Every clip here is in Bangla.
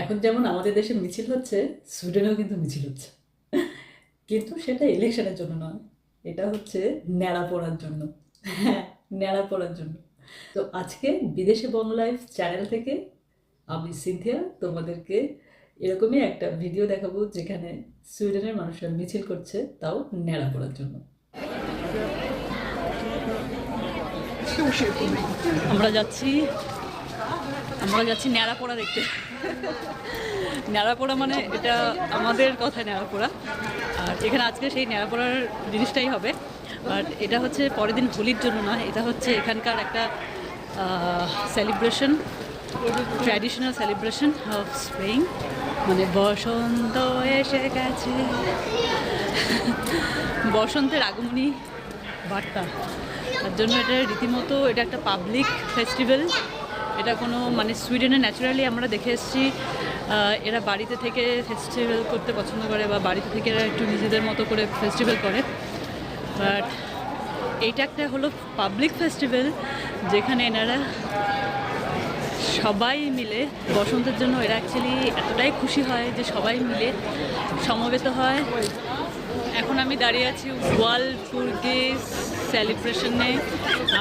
এখন যেমন আমাদের দেশে মিছিল হচ্ছে, সুইডেনেও কিন্তু মিছিল হচ্ছে। কিন্তু সেটা ইলেকশনের জন্য নয়, এটা হচ্ছে ন্যাড়া পড়ার জন্য। হ্যাঁ ন্যাড়া পড়ার জন্য। তো আজকে বিদেশে বং চ্যানেল থেকে আমি সিনথিয়া, তোমাদেরকে এরকমই একটা ভিডিও দেখাবো যেখানে সুইডেনের মানুষরা মিছিল করছে, তাও ন্যাড়া পড়ার জন্য। আমরা যাচ্ছি আমরা যাচ্ছি ন্যাড়াপোড়া দেখতে। ন্যাড়াপোড়া মানে এটা আমাদের কথায় ন্যাড়াপোড়া। আর এখানে আজকে সেই ন্যাড়াপোড়ার জিনিসটাই হবে। বাট এটা হচ্ছে পরের দিন হোলির জন্য না, এটা হচ্ছে এখানকার একটা celebration traditional celebration of spring মানে বসন্ত এসে গেছে। বসন্তের আগমনী বার্তা। তার জন্য এটা রীতিমতো এটা একটা পাবলিক ফেস্টিভ্যাল এটা কোনো মানে সুইডেনে ন্যাচারালি আমরা দেখে এসেছি এরা বাড়িতে থেকে ফেস্টিভ্যাল করতে পছন্দ করে বা বাড়িতে থেকে এরা একটু নিজেদের মতো করে ফেস্টিভ্যাল করে। বাট এইটা একটা হলো পাবলিক ফেস্টিভ্যাল যেখানে এনারা সবাই মিলে, বসন্তের জন্য এরা অ্যাকচুয়ালি এতটাই খুশি হয় যে সবাই মিলে সমবেত হয়। এখন আমি দাঁড়িয়ে আছি ওয়ার্ল্ড পুরগেস সেলিব্রেশনে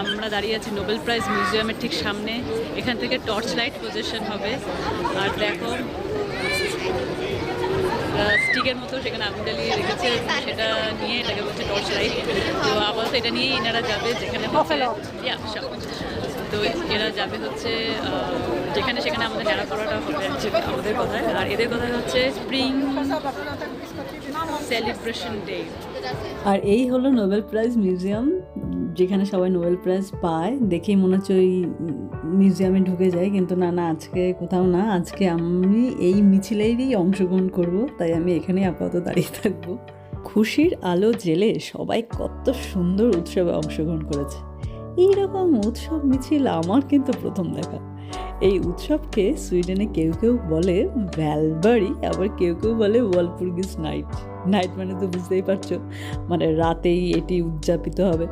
আমরা দাঁড়িয়ে আছি নোবেল প্রাইজ মিউজিয়ামের ঠিক সামনে। এখান থেকে টর্চ লাইট প্রজেকশন হবে। আর দেখো স্টিকের মতো সেখানে আগুন জ্বালিয়ে রেখেছে। সেটা নিয়ে এটাকে বলছে টর্চ লাইট তো আপাতত এটা নিয়ে এনারা যাবে যেখানে sure. তো এরা যাবে হচ্ছে যেখানে সেখানে আমাদের নেড়া করাটা হবে আমাদের কথায়। আর এদের কথা হচ্ছে স্প্রিং সেলিব্রেশন ডে আর এই হলো নোবেল প্রাইজ মিউজিয়াম যেখানে সবাই নোবেল প্রাইজ পায়। দেখেই মনে হচ্ছে ওই মিউজিয়ামে ঢুকে যায়, কিন্তু না না, আজকে কোথাও না। আজকে আমি এই মিছিলেরই অংশগ্রহণ করব, তাই আমি এখানেই আপাতত দাঁড়িয়ে থাকব। খুশির আলো জেলে সবাই কত সুন্দর উৎসবে অংশগ্রহণ করেছে। এইরকম উৎসব মিছিল আমার কিন্তু প্রথম দেখা। এই উৎসবকে সুইডেনে কেউ কেউ বলে ভ্যালবাড়ি আবার কেউ কেউ বলে ওয়ালপুরগিস নাইট। নাইট মানে তো বুঝতেই পারছ মানে রাতেই এটি উদযাপিত হবে।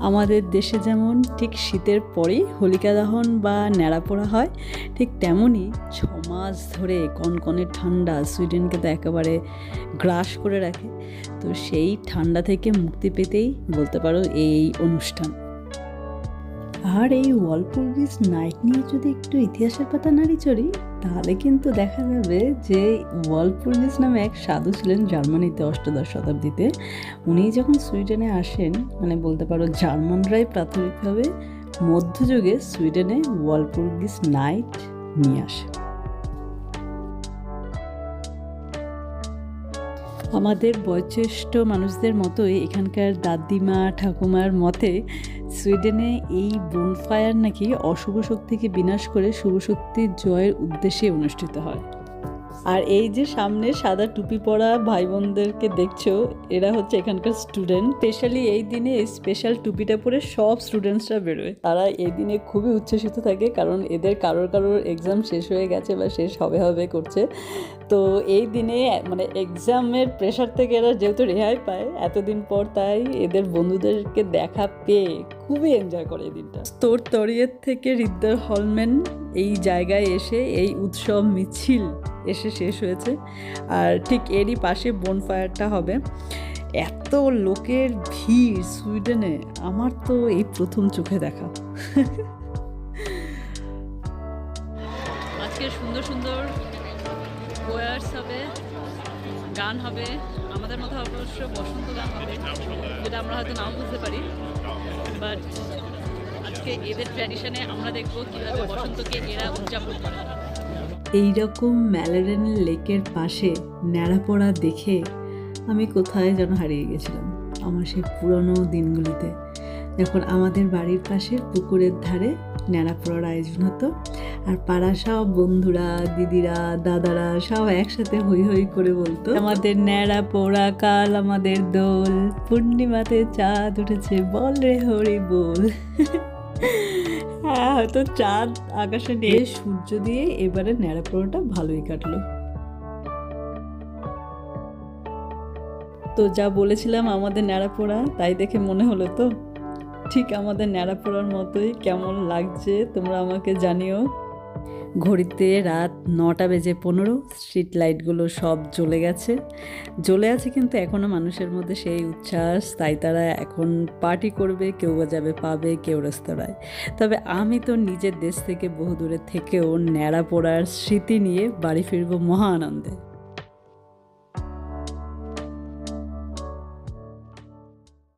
আমাদের দেশে যেমন ঠিক শীতের পরেই হোলিকা দহন বা ন্যাড়া পোড়া হয়, ঠিক তেমনই ছ মাস ধরে কনকনে ঠান্ডা সুইডেনকে তো একেবারে গ্রাস করে রাখে। তো সেই ঠান্ডা থেকে মুক্তি পেতেই বলতে পারো এই অনুষ্ঠান। আর এই ওয়ালপুরগিস নাইট নিয়ে যদি একটু ইতিহাসের পাতা নাড়ি চড়ি তাহলে কিন্তু দেখা যাবে যে ওয়ালপুরগিস নামে এক সাধু ছিলেন জার্মানিতে অষ্টাদশ শতাব্দীতে। উনি যখন সুইডেনে আসেন মানে বলতে পারো জার্মানরাই প্রাথমিকভাবে মধ্যযুগে সুইডেনে ওয়ালপুরগিস নাইট নিয়ে আসে। আমাদের বয়োজ্যেষ্ঠ মানুষদের মতোই এখানকার দাদিমা, ঠাকুমার মতে সুইডেনে এই বোনফায়ার নাকি অশুভ শক্তিকে বিনাশ করে শুভ শক্তির জয়ের উদ্দেশ্যে অনুষ্ঠিত হয়। আর এই যে সামনে সাদা টুপি পরা ভাই বোনদেরকে দেখছ, এরা হচ্ছে এখানকার স্টুডেন্ট স্পেশালি এই দিনে স্পেশাল টুপিটা পরে সব স্টুডেন্টসরা বেরোয়। তারা এই দিনে খুবই উচ্ছ্বসিত থাকে কারণ এদের কারোর কারোর এক্সাম শেষ হয়ে গেছে বা শেষ হবে হবে করছে। তো এই দিনে মানে এক্সামের প্রেশার থেকে এরা যেহেতু রেহাই পায়, এতদিন পর তাই এদের বন্ধুদেরকে দেখা পেয়ে খুবই এনজয় করে এই দিনটা। তোর তরিয়ের থেকে রিদ্দার হলম্যান এই জায়গায় এসে এই উৎসব মিছিল এসে শেষ হয়েছে। আর ঠিক এরই পাশে বনফায়ারটা হবে। এত লোকের ভিড় সুইডেনে, আমার তো এই প্রথম চোখে দেখা। আজকে সুন্দর সুন্দর ওয়ার্স হবে, গান হবে, আমাদের মতো অবশ্য বসন্ত গান হবে, যেটা আমরা হয়তো নাও বুঝতে পারি। বাট আজকে এদের ট্র্যাডিশনে আমরা দেখব কীভাবে বসন্তকে এরা উদযাপন করে। এইরকম ম্যালেরিয়ান লেকের পাশে ন্যাড়াপড়া দেখে আমি কোথায় যেন হারিয়ে গেছিলাম আমার সেই পুরনো দিনগুলিতে। যখন আমাদের বাড়ির পাশে পুকুরের ধারে ন্যাড়াপোড়ার আয়োজন হতো, আর পাড়া সব বন্ধুরা, দিদিরা, দাদারা সব একসাথে হই হই করে বলতো, আমাদের ন্যাড়া পোড়া কাল আমাদের দোল, পূর্ণিমাতে চাঁদ উঠেছে, বল রে হরি বল হ্যাঁ হয়তো চাঁদ আকাশে নিয়ে সূর্য দিয়ে এবারে ন্যাড়া পোড়াটা ভালোই কাটলো। তো যা বলেছিলাম আমাদের ন্যাড়া পোড়া, তাই দেখে মনে হলো তো? ঠিক আমাদের ন্যাড়া পোড়ার মতোই কেমন লাগছে তোমরা আমাকে জানিও। ঘড়িতে রাত নটা বেজে পনেরো স্ট্রিট লাইটগুলো সব জ্বলে গেছে। জ্বলে আছে কিন্তু এখনও মানুষের মধ্যে সেই উচ্ছ্বাস, তাই তারা এখন পার্টি করবে, কেউ যাবে পাবে, কেউ রেস্তোরাঁয় তবে আমি তো নিজের দেশ থেকে বহু দূরে থেকেও ন্যাড়া পড়ার স্মৃতি নিয়ে বাড়ি ফিরবো মহা আনন্দে।